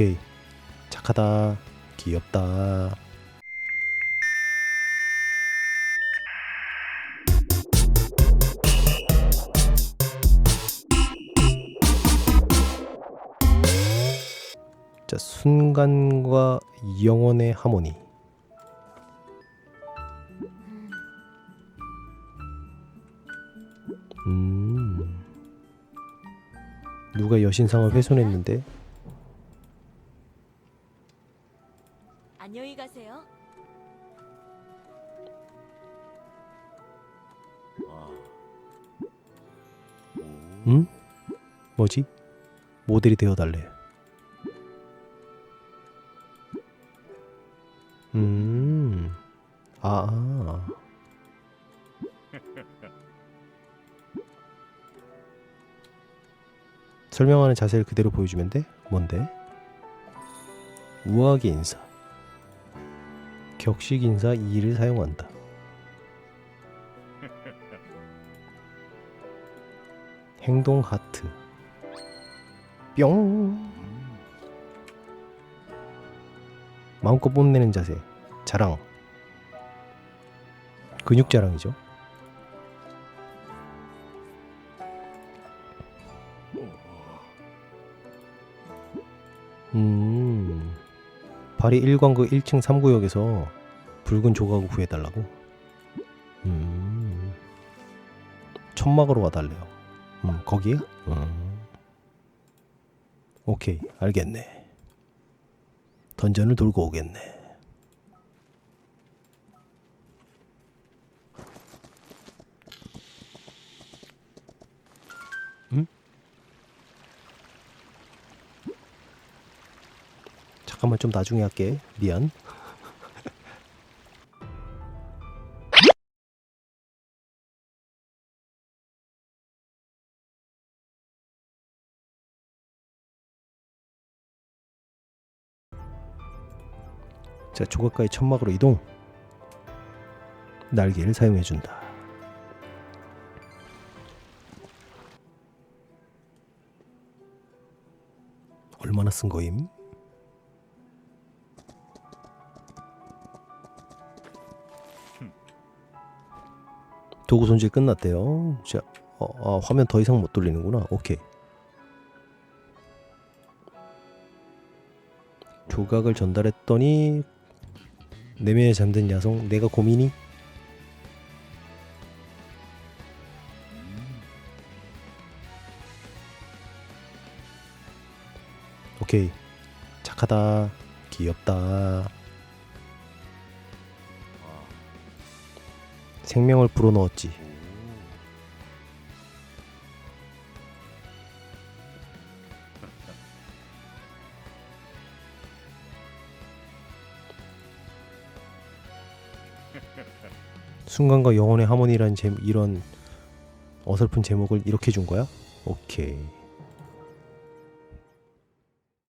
오케이. 착하다. 귀엽다. 자, 순간과 영혼의 하모니. 음. 누가 여신상을 훼손했는데? 안녕히 가세요. 응? 뭐지? 모델이 되어달래. 음, 아. 설명하는 자세를 그대로 보여주면 돼? 뭔데? 우아하게 인사. 격식 인사 2를 사용한다. 행동 하트. 뿅. 마음껏 뽐내는 자세. 자랑. 근육 자랑이죠. 음. 파리 1광구 1층 3구역에서 붉은 조각을 구해달라고? 음. 천막으로 와달래요. 음, 거기야? 음. 오케이, 알겠네. 던전을 돌고 오겠네. 잠깐만 좀 나중에 할게. 미안. 자, 조각가의 천막으로 이동. 날개를 사용해준다. 얼마나 쓴 거임? 도구 손질 끝났대요. 자, 어, 어, 화면 더 이상 못 돌리는구나. 오케이. 조각을 전달했더니 내면에 잠든 야성 내가 고민이 오케이 착하다 귀엽다 생명을 불어넣었지 순간과 영혼의 하모니라는 제, 이런 어설픈 제목을 이렇게 준 거야? 오케이